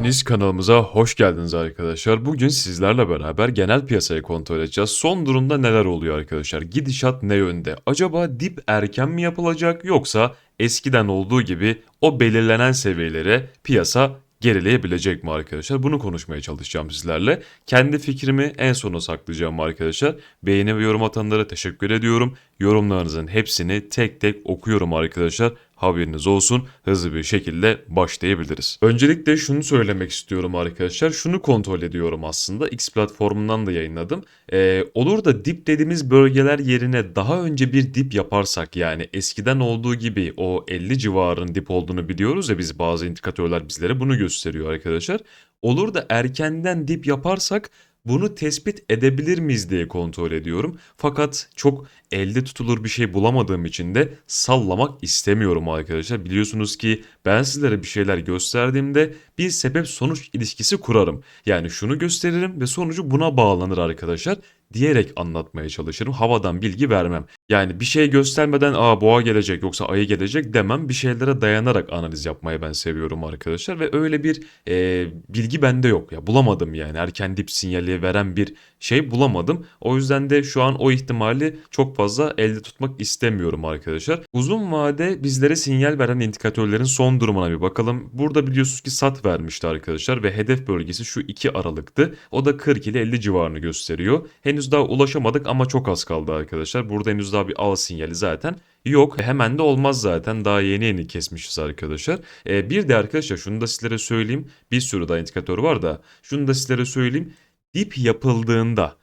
Hepiniz kanalımıza hoş geldiniz arkadaşlar. Bugün sizlerle beraber genel piyasayı kontrol edeceğiz. Son durumda neler oluyor arkadaşlar? Gidişat ne yönde? Acaba dip erken mi yapılacak yoksa eskiden olduğu gibi o belirlenen seviyelere piyasa gerileyebilecek mi arkadaşlar? Bunu konuşmaya çalışacağım sizlerle. Kendi fikrimi en sona saklayacağım arkadaşlar. Beğeni ve yorum atanlara teşekkür ediyorum. Yorumlarınızın hepsini tek tek okuyorum arkadaşlar. Haberiniz olsun. Hızlı bir şekilde başlayabiliriz. Öncelikle şunu söylemek istiyorum arkadaşlar. Şunu kontrol ediyorum aslında. X platformundan da yayınladım. Ee, olur da dip dediğimiz bölgeler yerine daha önce bir dip yaparsak yani eskiden olduğu gibi o 50 civarın dip olduğunu biliyoruz ya biz bazı indikatörler bizlere bunu gösteriyor arkadaşlar. Olur da erkenden dip yaparsak bunu tespit edebilir miyiz diye kontrol ediyorum. Fakat çok elde tutulur bir şey bulamadığım için de sallamak istemiyorum arkadaşlar. Biliyorsunuz ki ben sizlere bir şeyler gösterdiğimde bir sebep sonuç ilişkisi kurarım. Yani şunu gösteririm ve sonucu buna bağlanır arkadaşlar diyerek anlatmaya çalışırım. Havadan bilgi vermem. Yani bir şey göstermeden aa boğa gelecek yoksa ayı gelecek demem. Bir şeylere dayanarak analiz yapmayı ben seviyorum arkadaşlar. Ve öyle bir e, bilgi bende yok. ya Bulamadım yani erken dip sinyali veren bir şey bulamadım. O yüzden de şu an o ihtimali çok fazla elde tutmak istemiyorum arkadaşlar. Uzun vade bizlere sinyal veren indikatörlerin son durumuna bir bakalım. Burada biliyorsunuz ki sat vermişti arkadaşlar ve hedef bölgesi şu 2 Aralık'tı. O da 40 ile 50 civarını gösteriyor. Henüz daha ulaşamadık ama çok az kaldı arkadaşlar. Burada henüz daha bir al sinyali zaten Yok hemen de olmaz zaten daha yeni yeni kesmişiz arkadaşlar. Ee, bir de arkadaşlar şunu da sizlere söyleyeyim. Bir sürü daha indikatör var da şunu da sizlere söyleyeyim. Dip yapıldığında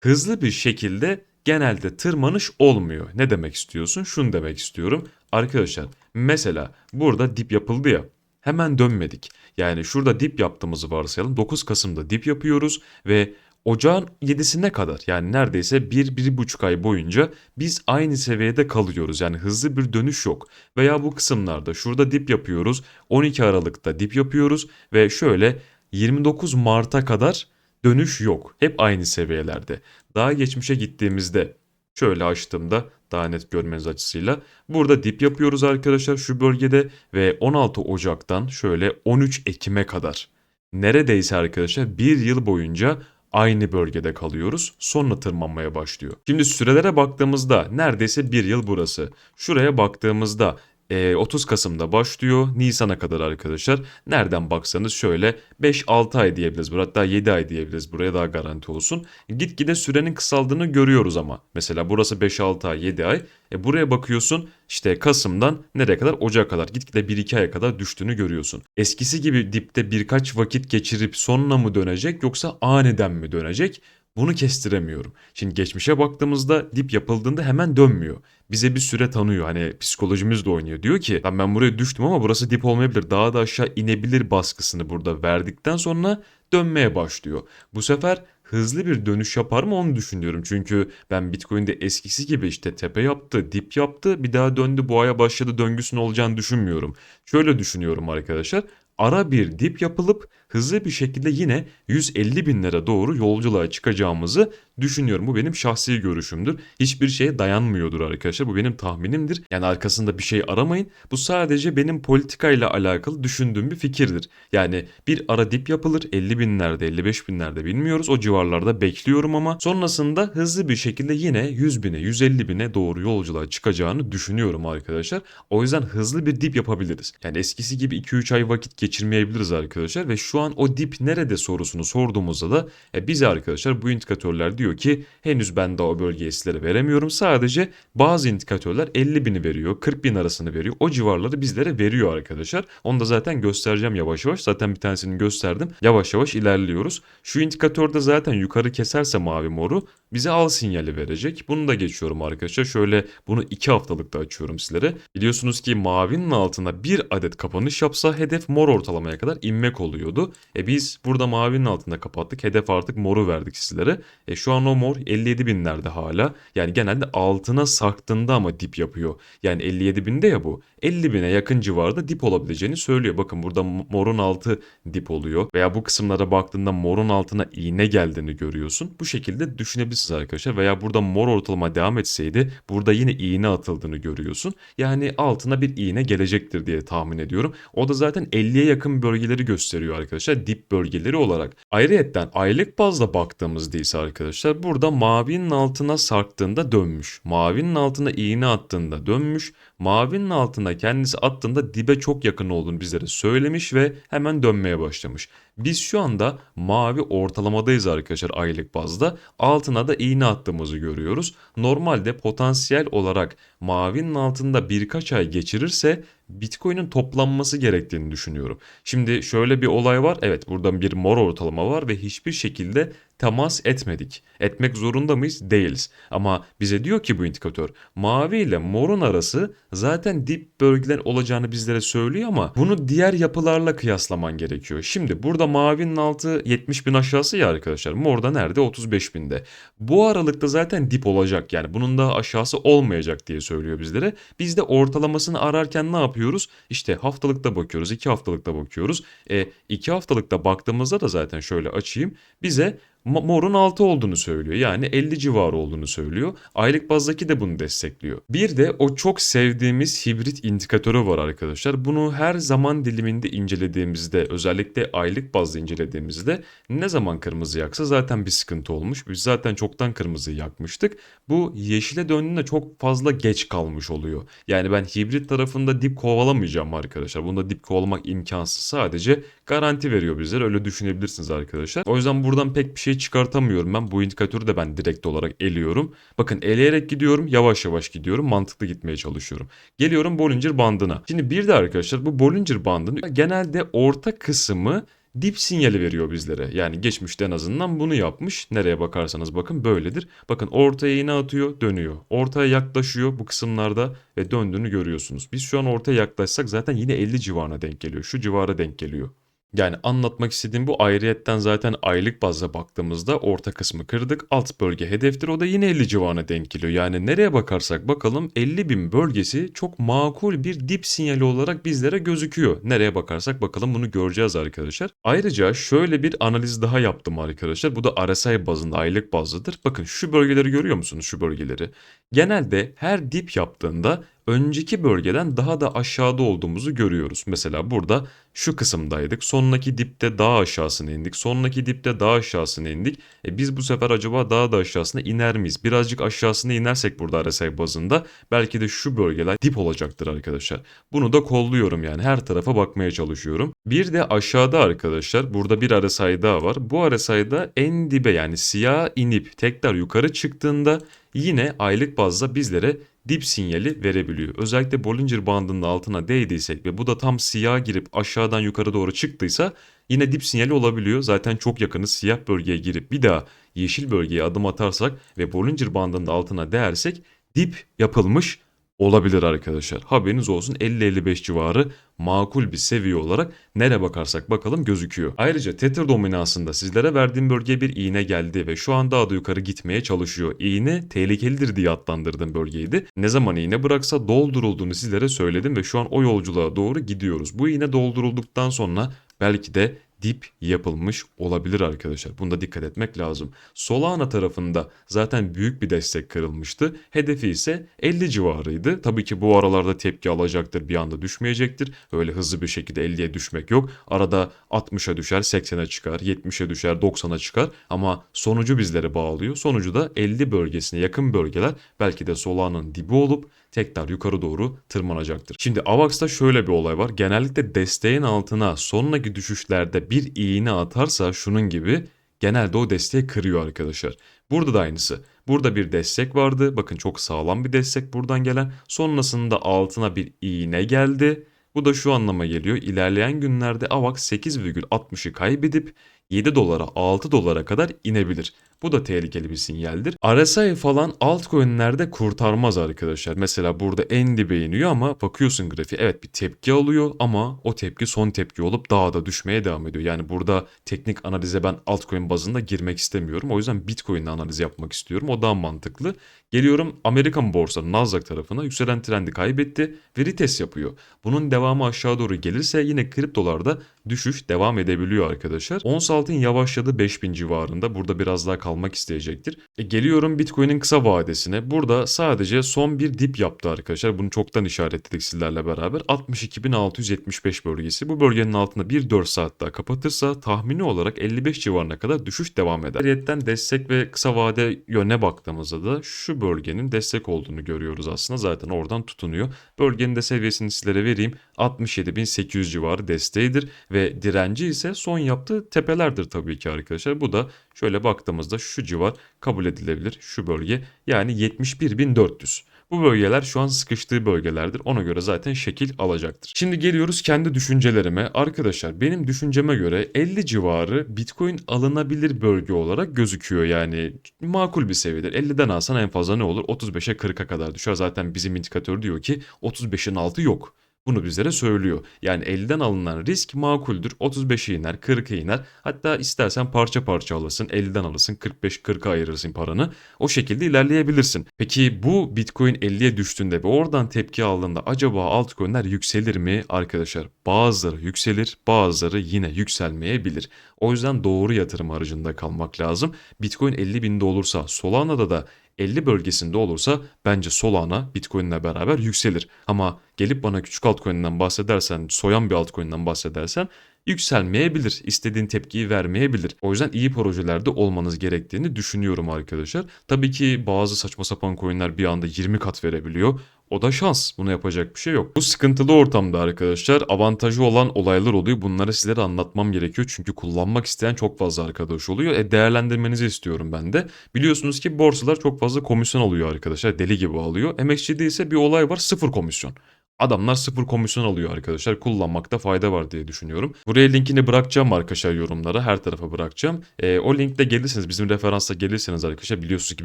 hızlı bir şekilde genelde tırmanış olmuyor. Ne demek istiyorsun? Şunu demek istiyorum. Arkadaşlar mesela burada dip yapıldı ya hemen dönmedik. Yani şurada dip yaptığımızı varsayalım. 9 Kasım'da dip yapıyoruz ve Ocağın 7'sine kadar yani neredeyse 1-1,5 ay boyunca biz aynı seviyede kalıyoruz. Yani hızlı bir dönüş yok. Veya bu kısımlarda şurada dip yapıyoruz. 12 Aralık'ta dip yapıyoruz ve şöyle 29 Mart'a kadar dönüş yok. Hep aynı seviyelerde. Daha geçmişe gittiğimizde şöyle açtığımda daha net görmeniz açısıyla burada dip yapıyoruz arkadaşlar şu bölgede ve 16 Ocak'tan şöyle 13 Ekim'e kadar neredeyse arkadaşlar bir yıl boyunca aynı bölgede kalıyoruz. Sonra tırmanmaya başlıyor. Şimdi sürelere baktığımızda neredeyse bir yıl burası. Şuraya baktığımızda 30 Kasım'da başlıyor. Nisan'a kadar arkadaşlar. Nereden baksanız şöyle 5-6 ay diyebiliriz. Hatta 7 ay diyebiliriz. Buraya daha garanti olsun. Gitgide sürenin kısaldığını görüyoruz ama. Mesela burası 5-6 ay 7 ay. E buraya bakıyorsun işte Kasım'dan nereye kadar? Ocak'a kadar. Gitgide 1-2 aya kadar düştüğünü görüyorsun. Eskisi gibi dipte birkaç vakit geçirip sonra mı dönecek yoksa aniden mi dönecek? Bunu kestiremiyorum. Şimdi geçmişe baktığımızda dip yapıldığında hemen dönmüyor. Bize bir süre tanıyor. Hani psikolojimiz de oynuyor. Diyor ki ben buraya düştüm ama burası dip olmayabilir. Daha da aşağı inebilir baskısını burada verdikten sonra dönmeye başlıyor. Bu sefer hızlı bir dönüş yapar mı onu düşünüyorum. Çünkü ben Bitcoin'de eskisi gibi işte tepe yaptı, dip yaptı, bir daha döndü, boğaya başladı döngüsünün olacağını düşünmüyorum. Şöyle düşünüyorum arkadaşlar. Ara bir dip yapılıp hızlı bir şekilde yine 150 binlere doğru yolculuğa çıkacağımızı düşünüyorum. Bu benim şahsi görüşümdür. Hiçbir şeye dayanmıyordur arkadaşlar. Bu benim tahminimdir. Yani arkasında bir şey aramayın. Bu sadece benim politikayla alakalı düşündüğüm bir fikirdir. Yani bir ara dip yapılır. 50 binlerde 55 binlerde bilmiyoruz. O civarlarda bekliyorum ama sonrasında hızlı bir şekilde yine 100 bine 150 bine doğru yolculuğa çıkacağını düşünüyorum arkadaşlar. O yüzden hızlı bir dip yapabiliriz. Yani eskisi gibi 2-3 ay vakit geçirmeyebiliriz arkadaşlar. Ve şu an o dip nerede sorusunu sorduğumuzda da e, bize arkadaşlar bu indikatörler diyor ki henüz ben daha o bölgeyi sizlere veremiyorum. Sadece bazı indikatörler 50 bini veriyor, 40 bin arasını veriyor. O civarları bizlere veriyor arkadaşlar. Onu da zaten göstereceğim yavaş yavaş. Zaten bir tanesini gösterdim. Yavaş yavaş ilerliyoruz. Şu indikatörde zaten yukarı keserse mavi moru bize al sinyali verecek. Bunu da geçiyorum arkadaşlar. Şöyle bunu 2 haftalıkta açıyorum sizlere. Biliyorsunuz ki mavinin altına bir adet kapanış yapsa hedef mor ortalamaya kadar inmek oluyordu. E biz burada mavinin altında kapattık. Hedef artık moru verdik sizlere. E şu an o mor 57 binlerde hala. Yani genelde altına sarktığında ama dip yapıyor. Yani 57 binde ya bu. 50 bine yakın civarda dip olabileceğini söylüyor. Bakın burada morun altı dip oluyor. Veya bu kısımlara baktığında morun altına iğne geldiğini görüyorsun. Bu şekilde düşünebilirsiniz arkadaşlar. Veya burada mor ortalama devam etseydi burada yine iğne atıldığını görüyorsun. Yani altına bir iğne gelecektir diye tahmin ediyorum. O da zaten 50'ye 50'ye yakın bölgeleri gösteriyor arkadaşlar dip bölgeleri olarak. Ayrıyetten aylık bazda baktığımızda ise arkadaşlar burada mavinin altına sarktığında dönmüş. Mavinin altına iğne attığında dönmüş. Mavinin altına kendisi attığında dibe çok yakın olduğunu bizlere söylemiş ve hemen dönmeye başlamış. Biz şu anda mavi ortalamadayız arkadaşlar aylık bazda. Altına da iğne attığımızı görüyoruz. Normalde potansiyel olarak mavinin altında birkaç ay geçirirse Bitcoin'in toplanması gerektiğini düşünüyorum. Şimdi şöyle bir olay var. Evet buradan bir mor ortalama var ve hiçbir şekilde temas etmedik. Etmek zorunda mıyız? Değiliz. Ama bize diyor ki bu indikatör mavi ile morun arası zaten dip bölgeler olacağını bizlere söylüyor ama bunu diğer yapılarla kıyaslaman gerekiyor. Şimdi burada mavinin altı 70 bin aşağısı ya arkadaşlar. Morda nerede? 35 binde. Bu aralıkta zaten dip olacak yani bunun da aşağısı olmayacak diye söylüyor bizlere. Biz de ortalamasını ararken ne yapıyoruz? İşte haftalıkta bakıyoruz, iki haftalıkta bakıyoruz. E, iki haftalıkta baktığımızda da zaten şöyle açayım. Bize morun 6 olduğunu söylüyor. Yani 50 civarı olduğunu söylüyor. Aylık bazdaki de bunu destekliyor. Bir de o çok sevdiğimiz hibrit indikatörü var arkadaşlar. Bunu her zaman diliminde incelediğimizde özellikle aylık bazda incelediğimizde ne zaman kırmızı yaksa zaten bir sıkıntı olmuş. Biz zaten çoktan kırmızı yakmıştık. Bu yeşile döndüğünde çok fazla geç kalmış oluyor. Yani ben hibrit tarafında dip kovalamayacağım arkadaşlar. Bunda dip kovalamak imkansız. Sadece garanti veriyor bizlere. Öyle düşünebilirsiniz arkadaşlar. O yüzden buradan pek bir şey çıkartamıyorum ben. Bu indikatörü de ben direkt olarak eliyorum. Bakın eleyerek gidiyorum. Yavaş yavaş gidiyorum. Mantıklı gitmeye çalışıyorum. Geliyorum Bollinger bandına. Şimdi bir de arkadaşlar bu Bollinger bandının genelde orta kısmı dip sinyali veriyor bizlere. Yani geçmişte en azından bunu yapmış. Nereye bakarsanız bakın böyledir. Bakın ortaya iğne atıyor, dönüyor. Ortaya yaklaşıyor bu kısımlarda ve döndüğünü görüyorsunuz. Biz şu an ortaya yaklaşsak zaten yine 50 civarına denk geliyor. Şu civara denk geliyor. Yani anlatmak istediğim bu ayrıyetten zaten aylık bazda baktığımızda orta kısmı kırdık. Alt bölge hedeftir o da yine 50 civarına denk geliyor. Yani nereye bakarsak bakalım 50 bin bölgesi çok makul bir dip sinyali olarak bizlere gözüküyor. Nereye bakarsak bakalım bunu göreceğiz arkadaşlar. Ayrıca şöyle bir analiz daha yaptım arkadaşlar. Bu da RSI bazında aylık bazdadır. Bakın şu bölgeleri görüyor musunuz şu bölgeleri? Genelde her dip yaptığında önceki bölgeden daha da aşağıda olduğumuzu görüyoruz. Mesela burada şu kısımdaydık. Sonraki dipte daha aşağısına indik. Sonraki dipte daha aşağısına indik. E biz bu sefer acaba daha da aşağısına iner miyiz? Birazcık aşağısına inersek burada RSI bazında belki de şu bölgeler dip olacaktır arkadaşlar. Bunu da kolluyorum yani her tarafa bakmaya çalışıyorum. Bir de aşağıda arkadaşlar burada bir RSI daha var. Bu RSI'da en dibe yani siyah inip tekrar yukarı çıktığında yine aylık bazda bizlere dip sinyali verebiliyor. Özellikle Bollinger bandının altına değdiysek ve bu da tam siyah girip aşağıdan yukarı doğru çıktıysa yine dip sinyali olabiliyor. Zaten çok yakınız siyah bölgeye girip bir daha yeşil bölgeye adım atarsak ve Bollinger bandının altına değersek dip yapılmış olabilir arkadaşlar. Haberiniz olsun 50-55 civarı makul bir seviye olarak nere bakarsak bakalım gözüküyor. Ayrıca Tether dominansında sizlere verdiğim bölgeye bir iğne geldi ve şu an daha da yukarı gitmeye çalışıyor. İğne tehlikelidir diye adlandırdığım bölgeydi. Ne zaman iğne bıraksa doldurulduğunu sizlere söyledim ve şu an o yolculuğa doğru gidiyoruz. Bu iğne doldurulduktan sonra belki de dip yapılmış olabilir arkadaşlar. Bunda dikkat etmek lazım. Solana tarafında zaten büyük bir destek kırılmıştı. Hedefi ise 50 civarıydı. Tabii ki bu aralarda tepki alacaktır. Bir anda düşmeyecektir. Öyle hızlı bir şekilde 50'ye düşmek yok. Arada 60'a düşer, 80'e çıkar, 70'e düşer, 90'a çıkar. Ama sonucu bizlere bağlıyor. Sonucu da 50 bölgesine yakın bölgeler belki de Solana'nın dibi olup tekrar yukarı doğru tırmanacaktır. Şimdi AVAX'ta şöyle bir olay var. Genellikle desteğin altına sonraki düşüşlerde bir iğne atarsa şunun gibi genelde o desteği kırıyor arkadaşlar. Burada da aynısı. Burada bir destek vardı. Bakın çok sağlam bir destek buradan gelen. Sonrasında altına bir iğne geldi. Bu da şu anlama geliyor. İlerleyen günlerde AVAX 8,60'ı kaybedip 7 dolara 6 dolara kadar inebilir. Bu da tehlikeli bir sinyaldir. RSI falan altcoin'lerde kurtarmaz arkadaşlar. Mesela burada en dibe iniyor ama bakıyorsun grafiğe evet bir tepki alıyor ama o tepki son tepki olup daha da düşmeye devam ediyor. Yani burada teknik analize ben altcoin bazında girmek istemiyorum. O yüzden Bitcoin'le analiz yapmak istiyorum. O daha mantıklı. Geliyorum Amerikan borsa Nasdaq tarafına yükselen trendi kaybetti ve retest yapıyor. Bunun devamı aşağı doğru gelirse yine kriptolarda düşüş devam edebiliyor arkadaşlar. Ons altın yavaşladı 5000 civarında. Burada biraz daha kalmak kalmak isteyecektir. E, geliyorum Bitcoin'in kısa vadesine. Burada sadece son bir dip yaptı arkadaşlar. Bunu çoktan işaretledik sizlerle beraber. 62.675 bölgesi. Bu bölgenin altında bir 4 saat daha kapatırsa tahmini olarak 55 civarına kadar düşüş devam eder. Ayrıyeten destek ve kısa vade yöne baktığımızda da şu bölgenin destek olduğunu görüyoruz aslında. Zaten oradan tutunuyor. Bölgenin de seviyesini sizlere vereyim. 67.800 civarı desteğidir ve direnci ise son yaptığı tepelerdir tabii ki arkadaşlar. Bu da şöyle baktığımızda şu civar kabul edilebilir şu bölge yani 71.400. Bu bölgeler şu an sıkıştığı bölgelerdir. Ona göre zaten şekil alacaktır. Şimdi geliyoruz kendi düşüncelerime. Arkadaşlar benim düşünceme göre 50 civarı Bitcoin alınabilir bölge olarak gözüküyor. Yani makul bir seviyedir. 50'den alsan en fazla ne olur? 35'e 40'a kadar düşer. Zaten bizim indikatör diyor ki 35'in altı yok. Bunu bizlere söylüyor. Yani 50'den alınan risk makuldür. 35'e iner, 40'a iner. Hatta istersen parça parça alırsın. 50'den alırsın, 45-40'a ayırırsın paranı. O şekilde ilerleyebilirsin. Peki bu Bitcoin 50'ye düştüğünde ve oradan tepki aldığında acaba altcoin'ler yükselir mi? Arkadaşlar bazıları yükselir, bazıları yine yükselmeyebilir. O yüzden doğru yatırım aracında kalmak lazım. Bitcoin 50 binde olursa Solana'da da 50 bölgesinde olursa bence Solana Bitcoin'le beraber yükselir. Ama gelip bana küçük altcoin'den bahsedersen, soyan bir altcoin'den bahsedersen yükselmeyebilir. İstediğin tepkiyi vermeyebilir. O yüzden iyi projelerde olmanız gerektiğini düşünüyorum arkadaşlar. Tabii ki bazı saçma sapan coin'ler bir anda 20 kat verebiliyor. O da şans. Buna yapacak bir şey yok. Bu sıkıntılı ortamda arkadaşlar avantajı olan olaylar oluyor. Bunları sizlere anlatmam gerekiyor. Çünkü kullanmak isteyen çok fazla arkadaş oluyor. E değerlendirmenizi istiyorum ben de. Biliyorsunuz ki borsalar çok fazla komisyon alıyor arkadaşlar. Deli gibi alıyor. MXC'de ise bir olay var sıfır komisyon. Adamlar sıfır komisyon alıyor arkadaşlar. Kullanmakta fayda var diye düşünüyorum. Buraya linkini bırakacağım arkadaşlar yorumlara. Her tarafa bırakacağım. E, o linkte gelirseniz bizim referansa gelirseniz arkadaşlar biliyorsunuz ki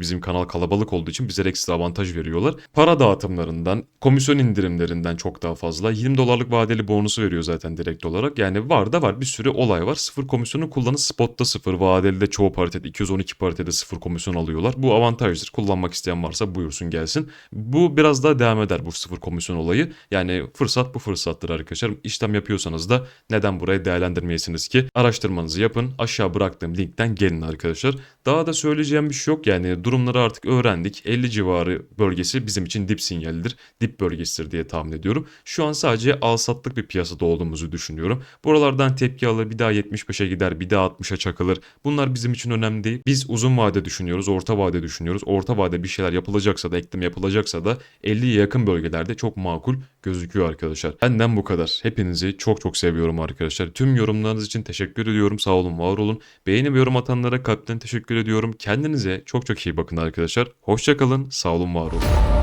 bizim kanal kalabalık olduğu için bize ekstra avantaj veriyorlar. Para dağıtımlarından, komisyon indirimlerinden çok daha fazla. 20 dolarlık vadeli bonusu veriyor zaten direkt olarak. Yani var da var bir sürü olay var. Sıfır komisyonu kullanın. Spotta sıfır, vadeli de çoğu paritede 212 paritede sıfır komisyon alıyorlar. Bu avantajdır. Kullanmak isteyen varsa buyursun gelsin. Bu biraz daha devam eder bu sıfır komisyon olayı. Yani fırsat bu fırsattır arkadaşlar. İşlem yapıyorsanız da neden burayı değerlendirmeyesiniz ki? Araştırmanızı yapın. Aşağı bıraktığım linkten gelin arkadaşlar. Daha da söyleyeceğim bir şey yok. Yani durumları artık öğrendik. 50 civarı bölgesi bizim için dip sinyalidir. Dip bölgesidir diye tahmin ediyorum. Şu an sadece al satlık bir piyasada olduğumuzu düşünüyorum. Buralardan tepki alır bir daha 75'e gider bir daha 60'a çakılır. Bunlar bizim için önemli değil. Biz uzun vade düşünüyoruz. Orta vade düşünüyoruz. Orta vade bir şeyler yapılacaksa da eklem yapılacaksa da 50'ye yakın bölgelerde çok makul gözüküyor arkadaşlar. Benden bu kadar. Hepinizi çok çok seviyorum arkadaşlar. Tüm yorumlarınız için teşekkür ediyorum. Sağ olun, var olun. Beğeni ve yorum atanlara kalpten teşekkür ediyorum. Kendinize çok çok iyi bakın arkadaşlar. Hoşçakalın, sağ olun, var olun.